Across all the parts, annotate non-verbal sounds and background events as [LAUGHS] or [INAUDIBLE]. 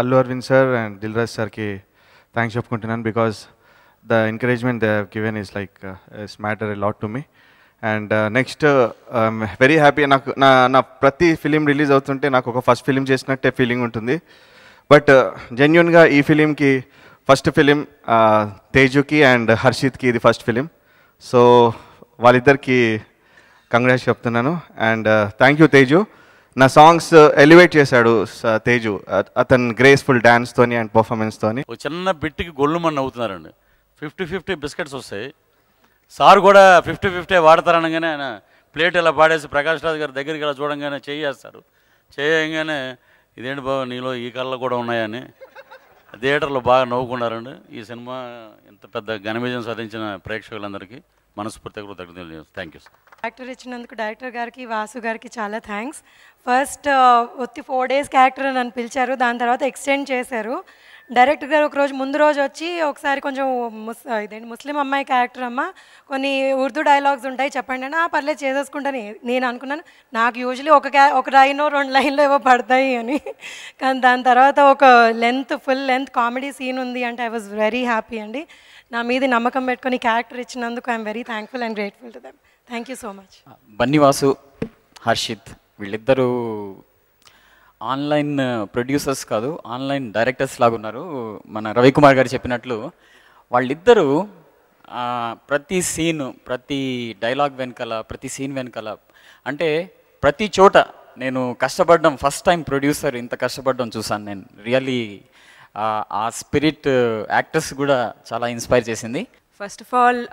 Allu Aravind sir and Dil Raj సార్కి thanks చెప్పుకుంటున్నాను because the encouragement they given is like is matter lot to me and next very happy నాకు నా నా ప్రతి film release అవుతుంటే నాకు ఒక ఫస్ట్ ఫిలిం చేసినట్టే ఫీలింగ్ ఉంటుంది. బట్ జెన్యున్గా ఈ ఫిలింకి ఫస్ట్ ఫిలిం తేజుకి అండ్ హర్షిత్కి ఇది ఫస్ట్ ఫిలిం సో వాళ్ళిద్దరికి కంగ్రాట్స్ చెప్తున్నాను. అండ్ థ్యాంక్ యూ తేజు నా సాంగ్స్ ఎలివేట్ చేశాడు స- తేజు. అత- అతను గ్రేస్ఫుల్ డాన్స్తోని అండ్ పర్ఫార్మెన్స్తోని ఒక చిన్న బిట్టికి గొల్లు మన అవుతున్నారండి. ఫిఫ్టీ ఫిఫ్టీ బిస్కెట్స్ వస్తాయి. సార్ కూడా ఫిఫ్టీ ఫిఫ్టీ వాడతారనగానే ఆయన ప్లేట్ ఇలా పాడేసి ప్రకాష్ రాజ్ గారి దగ్గరికి ఇలా చూడంగానే చేయేస్తారు చేయగానే ఇదేంటి బాబు నీలో ఈ కళ్ళు కూడా ఉన్నాయని థియేటర్లో బాగా నవ్వుకున్నారండి. ఈ సినిమా ఇంత పెద్ద ఘన విజయం సాధించిన ప్రేక్షకులందరికీ. మనస్ఫూర్తిగా కృతజ్ఞతలు థ్యాంక్ యూ క్యారెక్టర్ ఇచ్చినందుకు డైరెక్టర్ గారికి వాసు గారికి చాలా థ్యాంక్స్ ఫస్ట్ uh, ఒత్తి ఫోర్ డేస్ క్యారెక్టర్ నన్ను పిలిచారు. దాని తర్వాత ఎక్స్టెండ్ చేశారు. డైరెక్టర్ గారు ఒకరోజు ముందు రోజు వచ్చి ఒకసారి కొంచెం ముస్ ఇదేంటి ముస్లిం అమ్మాయి క్యారెక్టర్ అమ్మ. కొన్ని ఉర్దూ డైలాగ్స్ ఉంటాయి చెప్పండి అని "ఆ, పర్లేదు చేసేసుకుంటాను నేను అనుకున్నాను. నాకు యూజువలీ ఒక క్యా ఒక లైన్ రెండు లైన్లో ఏవో పడతాయి అని. కానీ దాని తర్వాత ఒక length full length comedy scene ఉంది అంటే ఐ వాజ్ వెరీ హ్యాపీ అండి. నా మీద నమ్మకం పెట్టుకొని క్యారెక్టర్ ఇచ్చినందుకు I'm very thankful and grateful to them thank you so much Bunny Vasu Harshith వీళ్ళిద్దరూ ఆన్లైన్ ప్రొడ్యూసర్స్ కాదు ఆన్లైన్ డైరెక్టర్స్ లాగా ఉన్నారు. మన రవికుమార్ గారు చెప్పినట్లు వాళ్ళిద్దరూ ప్రతి సీన్ ప్రతి డైలాగ్ వెనకాల ప్రతి సీన్ వెనకాల అంటే ప్రతి చోట నేను కష్టపడడం ఫస్ట్ టైం ప్రొడ్యూసర్ ఇంత కష్టపడడం చూసాను నేను. రియల్లీ ఆ స్పిరిట్ యాక్టర్స్ కూడా చాలా ఇన్స్పైర్ చేసింది. First of all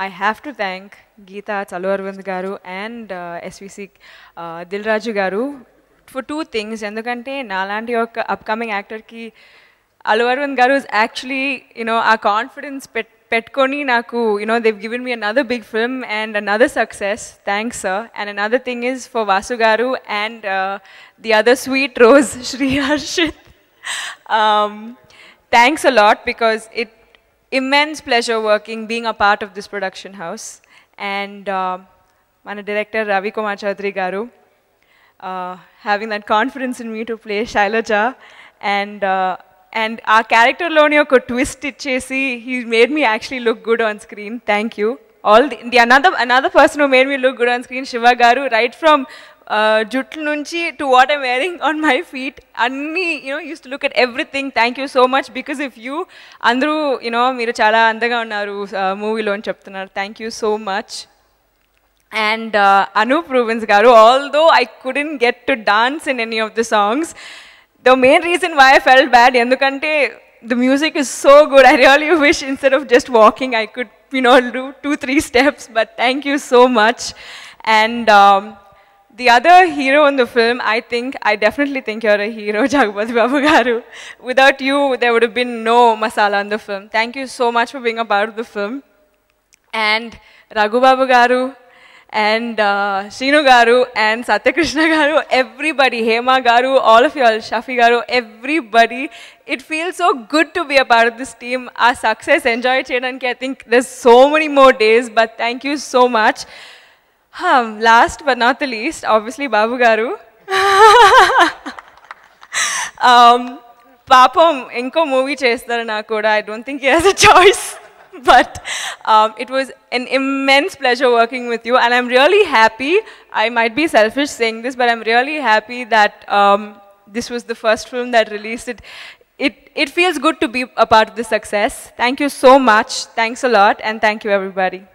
I have to thank Geetha Geeta Aravind గారు అండ్ ఎస్విసి దిల్ రాజు గారు for two things. ఎందుకంటే నాలాంటి ఒక upcoming యాక్టర్కి Allu Aravind garu is actually you know ఆ కాన్ఫిడెన్స్ పెట్ పెట్టుకొని నాకు you know they've given me another big film and another success thanks sir and another thing is for Vasu garu and the other sweet rose [LAUGHS] Shri Harshit um, thanks a lot because it immense pleasure working being a part of this production house and uh, my director Ravi Kumar Chaudhary garu uh, having that confidence in me to play Shailaja and uh, and our character లోని ఒక twist ఇచ్చేసి he made me actually look good on screen thank you all the, the another another person who made me look good on screen Shiva garu right from uh, జుట్ల నుంచి to what I'm wearing [LAUGHS] on my feet అన్నీ you know use to look at everything thank you so much because if you అందరూ you know మీరు చాలా అందంగా ఉన్నారు మూవీలో అని చెప్తున్నారు thank you so much And uh, Anup Rubens Garu, although I couldn't get to dance in any of the songs, the main reason why I felt bad, Yendukante, the music is so good. I really [LAUGHS] wish instead of just walking, I could, you know, do two, three steps. But thank you so much. And um, the other hero in the film, I think, I definitely think you're a hero, [LAUGHS] Jagpat Babu Garu. Without you, there would have been no masala in the film. Thank you so much for being a part of the film. And Raghu Babu Garu, and Srinu గారు and Satyakrishna గారు everybody Hema గారు all of you all Shafi గారు everybody it feel so good to be a part of this team ఆ success enjoy చేయడానికి I think there so many more days but thank you so much last but not the least obviously Babu గారు పాపం ఇంకో movie చేస్తారు నాకు కూడా. I don't think you has a choice [LAUGHS] but um, it was an immense pleasure working with you. And I'm really happy, I might be selfish saying this, but I'm really happy that um, this was the first film that released it. It, it feels good to be a part of the success. Thank you so much. Thanks a lot. And thank you, everybody.